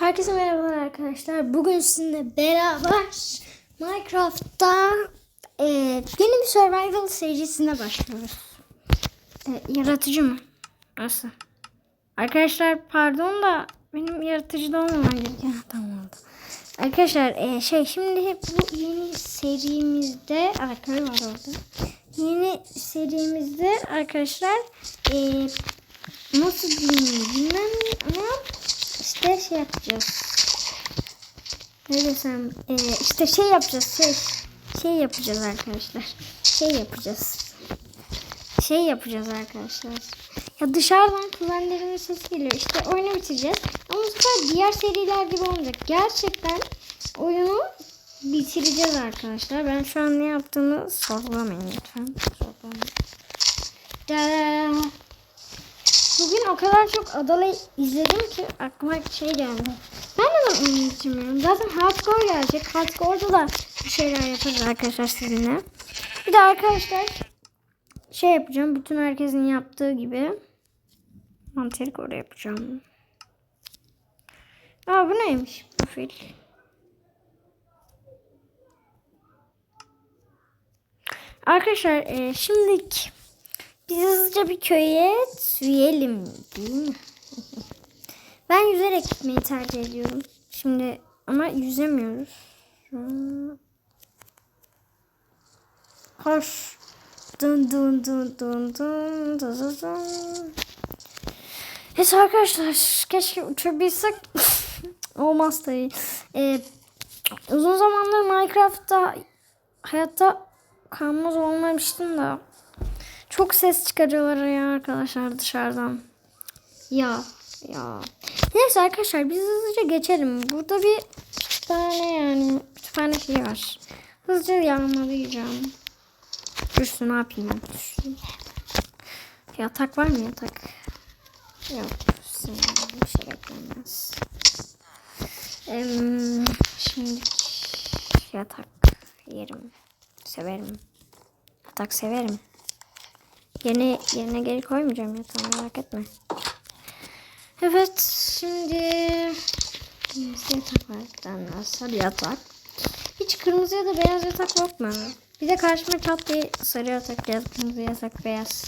Herkese merhabalar arkadaşlar. Bugün sizinle beraber Minecraft'ta e, yeni bir survival serisine başlıyoruz. E, yaratıcı mı? Nasıl? Arkadaşlar pardon da benim yaratıcı da olmamam gerekiyor. Tamam oldu. Arkadaşlar e, şey şimdi bu yeni serimizde arkadaşlar var orada. Yeni serimizde arkadaşlar e, nasıl diyeyim bilmem ama işte şey yapacağız. Ne desem e, işte şey yapacağız şey şey yapacağız arkadaşlar. Şey yapacağız. Şey yapacağız arkadaşlar. Ya dışarıdan kuzenlerimin sesi geliyor. İşte oyunu bitireceğiz. Ama bu sefer diğer seriler gibi olmayacak. Gerçekten oyunu bitireceğiz arkadaşlar. Ben şu an ne yaptığımı sorgulamayın lütfen. Sorgulamayın. Bugün o kadar çok Adalı izledim ki aklıma şey geldi. Ben neden oyunu bitirmiyorum? Zaten hardcore gelecek. Hardcore'da da bir şeyler yaparız arkadaşlar sizinle. Bir de arkadaşlar şey yapacağım. Bütün herkesin yaptığı gibi manterik oraya yapacağım. Aa bu neymiş? Profil. Arkadaşlar e, şimdilik biz hızlıca bir köye tüyelim değil mi? ben yüzerek gitmeyi tercih ediyorum. Şimdi ama yüzemiyoruz. Hoş. Dun dun dun dun dun dun dun dun. Neyse arkadaşlar keşke uçabilsek. Olmaz tabii. Ee, uzun zamandır Minecraft'ta hayatta kalmaz olmamıştım da. Çok ses çıkarıyorlar ya arkadaşlar dışarıdan. Ya ya. Neyse arkadaşlar biz hızlıca geçelim. Burada bir kütüphane yani kütüphane şeyi var. Hızlıca yağmalayacağım. Düşsün ne yapayım? Düşsün. Yatak var mı yatak? Yok. Düşsün. Bir şey beklenmez. Em, şimdi yatak yerim. Severim. Yatak severim. Yerine, yerine geri koymayacağım yatağı merak etme. Evet şimdi kırmızı yatak var. Sarı yatak. Hiç kırmızı ya da beyaz yatak yok mu? Bir de karşıma çat diye sarı yatak beyaz, kırmızı yatak beyaz.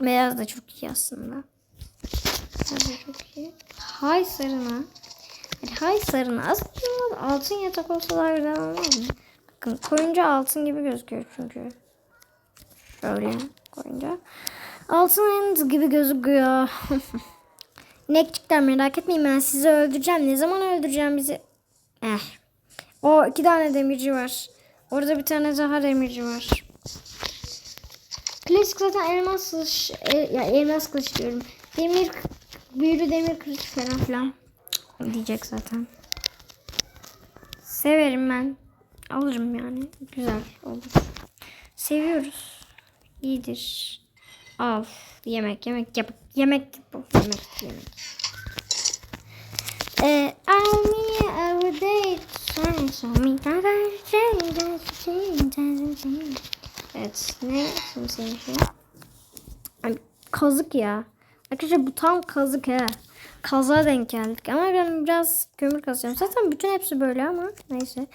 Beyaz da çok iyi aslında. Beyaz da çok iyi. Hay sarına. Hay sarına. Aslında altın yatak olsa daha güzel olmaz mı? Bakın koyunca altın gibi gözüküyor çünkü. Şöyle koyunca. Altın gibi gözüküyor. İnekçikler merak etmeyin ben sizi öldüreceğim. Ne zaman öldüreceğim bizi? Eh. O iki tane demirci var. Orada bir tane daha demirci var. Klasik zaten elmas kılıç, el, ya elmas kılıç diyorum. Demir, büyülü demir kılıç falan filan. Diyecek zaten. Severim ben. Alırım yani. Güzel olur. Seviyoruz. İyidir. Al. Yemek, yemek yap. Yemek bu. Yemek, yemek. Ee, I'll meet every day. Evet. Ne? Şimdi senin şey. Ay, kazık ya. Arkadaşlar bu tam kazık he. Kaza denk geldik. Ama ben biraz kömür kazacağım. Zaten bütün hepsi böyle ama neyse.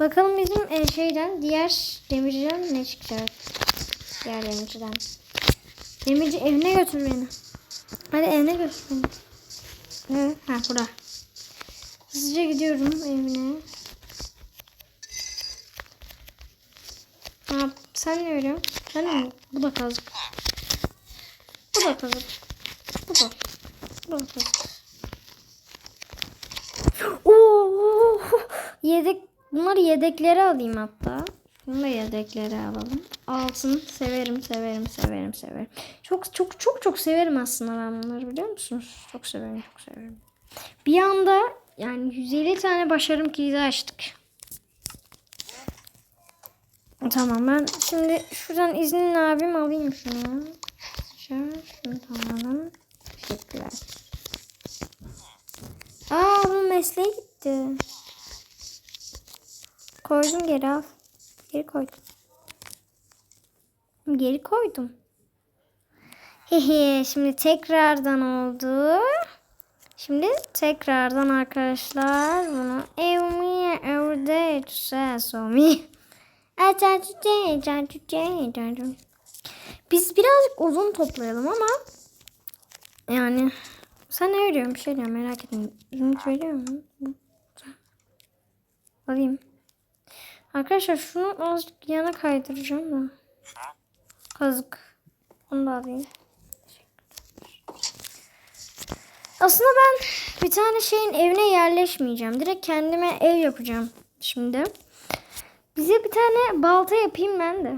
Bakalım bizim e, şeyden diğer demirciden ne çıkacak? Diğer demirciden. Demirci evine götür beni. Hadi evine götür beni. Evet. Ha burada. Hızlıca gidiyorum evine. Ha, sen ne örüyorsun? Sen ne? Bu da kazık. Bu da kazık. Bu da. Bu da kazık. Oo, yedek. Bunları yedeklere alayım hatta. Bunu da yedeklere alalım. Altın severim, severim, severim, severim. Çok çok çok çok severim aslında ben bunları biliyor musunuz? Çok severim, çok severim. Bir anda yani 150 tane başarım kilidi açtık. Tamam ben şimdi şuradan izninle abim alayım şunu. Şunu, tamamladım. Teşekkürler. Aa bunun mesleği gitti. Koydum geri al. Geri koydum. Geri koydum. Hehe şimdi tekrardan oldu. Şimdi tekrardan arkadaşlar bunu evimi evde tutsasomi. Biz birazcık uzun toplayalım ama yani sen ne veriyorsun bir şey diyorum merak etmeyin. Ümit veriyor mu? Alayım. Arkadaşlar şunu azıcık yana kaydıracağım da. Kazık. Onu da alayım. Aslında ben bir tane şeyin evine yerleşmeyeceğim. Direkt kendime ev yapacağım şimdi. Bize bir tane balta yapayım ben de.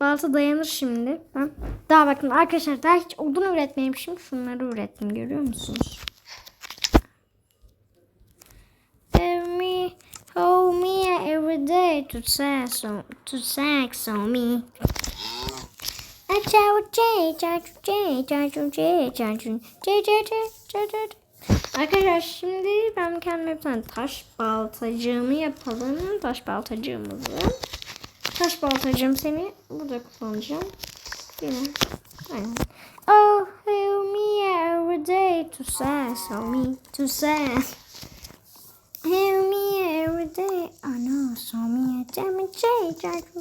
Balta dayanır şimdi. Ben daha bakın arkadaşlar daha hiç odun üretmemişim. Şunları ürettim görüyor musunuz? Every hold me every day to say so to sex on me. Arkadaşlar şimdi ben kendime bir tane taş baltacığımı yapalım. Taş baltacığımızı. Taş baltacığım seni burada kullanacağım. Mi? Aynen. Oh, help me every day to say so me to say. Help me every day. I know so me. Damn it, change,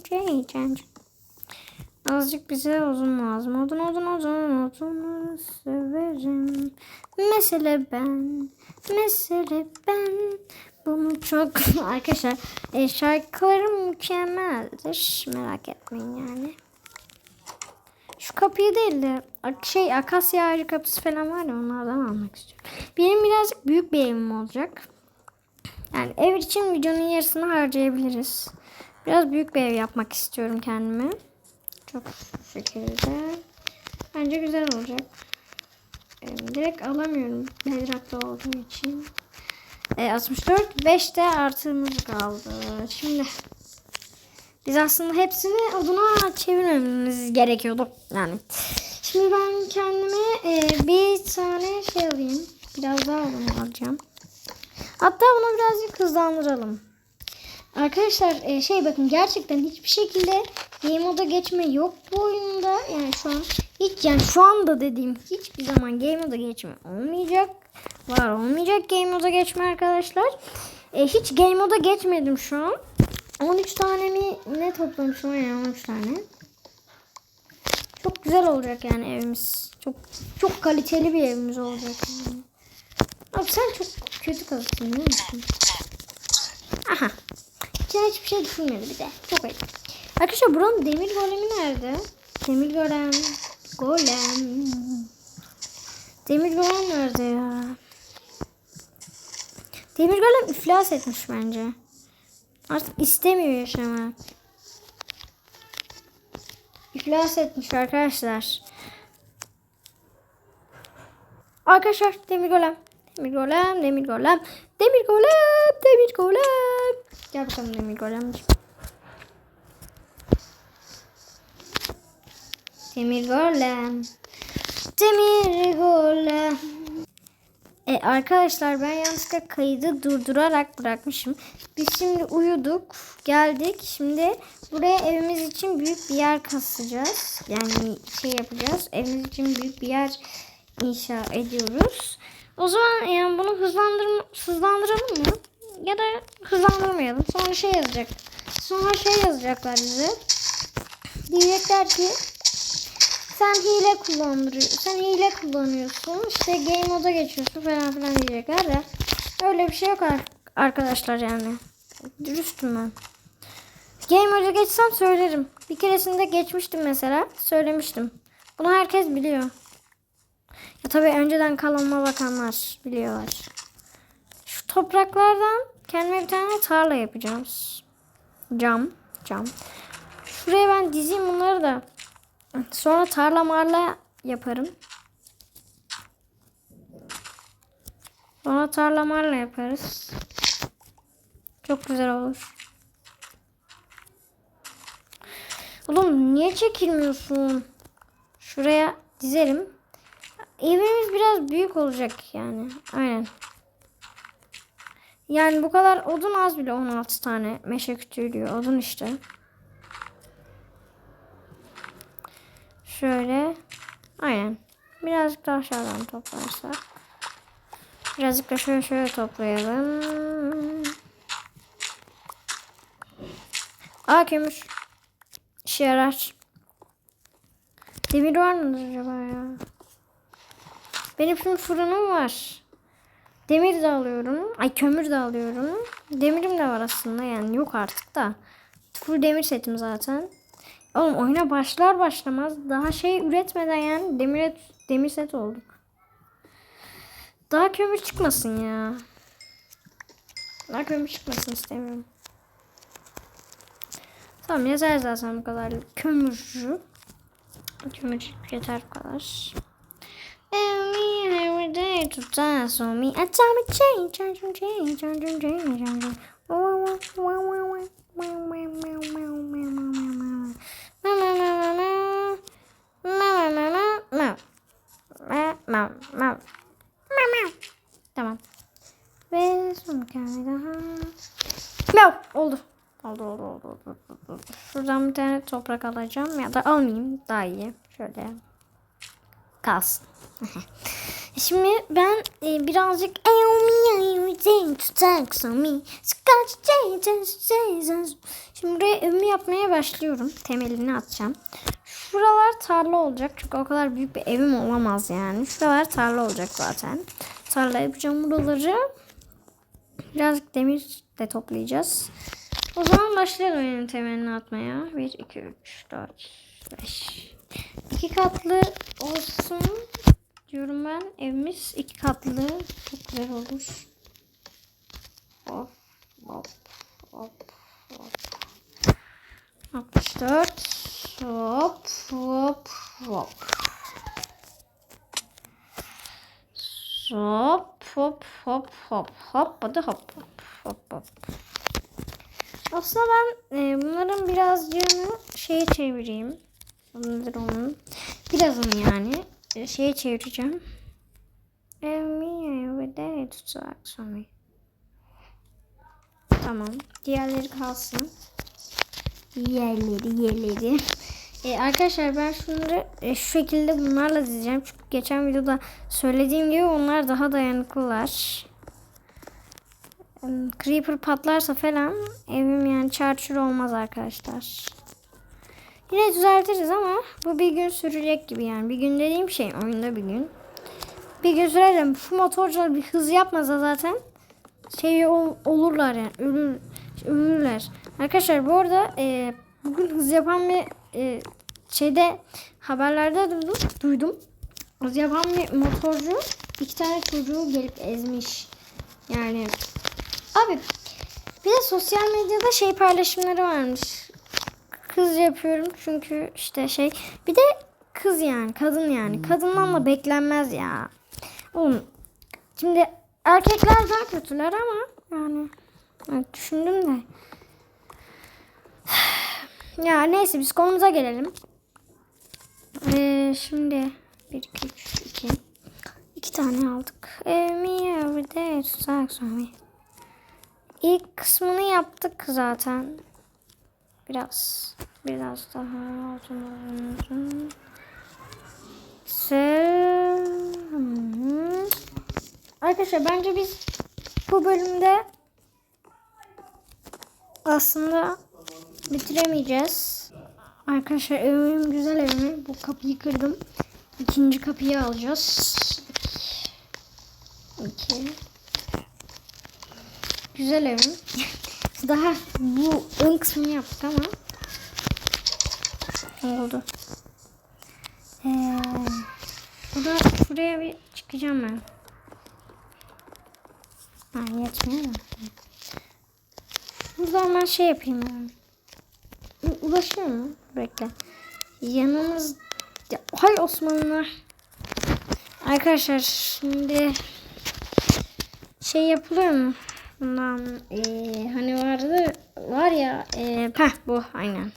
change, change. Azıcık bize odun lazım. Odun odun odun odunu severim. Mesele ben. Mesele ben. Bunu çok arkadaşlar e, şarkılarım mükemmeldir. Merak etmeyin yani. Şu kapıyı değil de şey akasya ağacı kapısı falan var ya onlardan almak istiyorum. Benim birazcık büyük bir evim olacak. Yani ev için videonun yarısını harcayabiliriz. Biraz büyük bir ev yapmak istiyorum kendime. Çok bu şekilde. Bence güzel olacak. Ee, direkt alamıyorum Bedrock'ta olduğu için. Ee, 64. 5 de artığımız kaldı. Şimdi biz aslında hepsini oduna çevirmemiz gerekiyordu. Yani. Şimdi ben kendime e, bir tane şey alayım. Biraz daha odun alacağım. Hatta bunu birazcık hızlandıralım. Arkadaşlar e, şey bakın gerçekten hiçbir şekilde game moda geçme yok bu oyunda. Yani şu an hiç yani şu anda dediğim hiçbir zaman game moda geçme olmayacak. Var olmayacak game moda geçme arkadaşlar. E, hiç game moda geçmedim şu an. 13 tane mi ne toplamışım yani 13 tane. Çok güzel olacak yani evimiz. Çok çok kaliteli bir evimiz olacak. Yani. Abi sen çok kötü kazıksın biliyor musun? Aha. İçine hiçbir şey düşünmedi bir de. Çok ayıp. Arkadaşlar buranın demir golemi nerede? Demir golem. Golem. Demir golem nerede ya? Demir golem iflas etmiş bence. Artık istemiyor yaşamak. İflas etmiş arkadaşlar. Arkadaşlar demir golem. Demir golem, demir golem, demir golem, demir golem. Gel bakalım demir golemciğim. Demir golem. Demir golem. E, arkadaşlar ben yanlışlıkla kaydı durdurarak bırakmışım. Biz şimdi uyuduk. Geldik. Şimdi buraya evimiz için büyük bir yer kasacağız. Yani şey yapacağız. Evimiz için büyük bir yer inşa ediyoruz. O zaman yani bunu hızlandırma, hızlandıralım mı? Ya da hızlandırmayalım. Sonra şey yazacak. Sonra şey yazacaklar bize. Diyecekler ki sen hile kullanıyorsun. Sen hile kullanıyorsun. İşte game moda geçiyorsun falan filan diyecekler de. Öyle bir şey yok arkadaşlar yani. Dürüstüm ben. Game moda geçsem söylerim. Bir keresinde geçmiştim mesela. Söylemiştim. Bunu herkes biliyor. Ya tabii önceden kanalıma bakanlar biliyorlar. Şu topraklardan kendime bir tane tarla yapacağım. Cam. Cam. Şuraya ben dizeyim bunları da. Sonra tarla marla yaparım. Sonra tarla marla yaparız. Çok güzel olur. Oğlum niye çekilmiyorsun? Şuraya dizerim. Evimiz biraz büyük olacak yani. Aynen. Yani bu kadar odun az bile 16 tane meşe kütüğü odun işte. Şöyle. Aynen. Birazcık daha aşağıdan toplarsak. Birazcık da şöyle şöyle toplayalım. Aa kömür. İşe yarar. Demir var mıdır acaba ya? Benim şimdi fırınım var. Demir de alıyorum. Ay kömür de alıyorum. Demirim de var aslında yani yok artık da. Full demir setim zaten. Oğlum oyuna başlar başlamaz daha şey üretmeden yani demir, demir set olduk. Daha kömür çıkmasın ya. Daha kömür çıkmasın istemiyorum. Tamam yeter zaten bu kadar kömürcü. Kömür yeter bu kadar tutar sumi atomic change change change change change change Tamam. Ve son bir tane daha. Meow. Oldu. Oldu oldu oldu oldu. Şuradan bir tane toprak alacağım ya da almayayım daha iyi. Şöyle kalsın. Şimdi ben e, birazcık Şimdi buraya evimi yapmaya başlıyorum. Temelini atacağım. Şuralar tarla olacak. Çünkü o kadar büyük bir evim olamaz yani. Şuralar tarla olacak zaten. Tarla yapacağım buraları. Birazcık demir de toplayacağız. O zaman başlayalım oyunun temelini atmaya. 1, 2, 3, 4, 5. İki katlı olsun diyorum ben. Evimiz iki katlı. Çok güzel olur. Hop hop hop hop. 64 hop hop hop. Hop hop hop hop hop hadi hop hop hop hop. Aslında ben e, bunların birazcığını şeye çevireyim. Nedir onun? Birazını yani e, şeye çevireceğim. Every day to talk to. Tamam. Diğerleri kalsın. Diğerleri, diğerleri. E, arkadaşlar ben şunları e, şu şekilde bunlarla dizeceğim. Çünkü geçen videoda söylediğim gibi onlar daha dayanıklılar. Creeper patlarsa falan evim yani çarçur olmaz arkadaşlar. Yine düzeltiriz ama bu bir gün sürecek gibi yani. Bir gün dediğim şey oyunda bir gün. Bir gün sürelim. Şu motorcular bir hız yapmasa zaten şey ol, olurlar yani. Ölür, ölürler. Arkadaşlar bu arada e, bugün hız yapan bir e, şeyde haberlerde duydum. duydum. Hız yapan bir motorcu iki tane çocuğu gelip ezmiş. Yani abi bir de sosyal medyada şey paylaşımları varmış kız yapıyorum çünkü işte şey bir de kız yani kadın yani kadından da beklenmez ya. Oğlum şimdi erkekler daha kötüler ama yani evet, düşündüm de. Ya neyse biz konumuza gelelim. Ee, şimdi 1 2 3 2 2 tane aldık. Ee, me every day me. İlk kısmını yaptık zaten. Biraz biraz daha uzun. Sev- Arkadaşlar bence biz bu bölümde aslında bitiremeyeceğiz. Arkadaşlar evim güzel evim. Bu kapıyı kırdım. İkinci kapıyı alacağız. İki. Güzel evim. Daha bu ön kısmını yaptık ama oldu. Ee, burada şuraya bir çıkacağım ben. Ha yetmiyor da. Buradan ben şey yapayım. U- Ulaşıyor mu? Bekle. Yanımız... Ya, hay Osmanlılar. Arkadaşlar şimdi şey yapılıyor mu? Bundan ee, hani vardı var ya ee, peh bu aynen.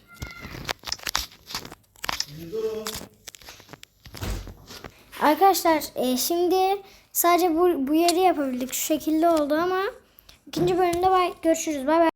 Arkadaşlar ee, şimdi sadece bu, bu yeri yapabildik şu şekilde oldu ama ikinci bölümde bay, görüşürüz bay bay.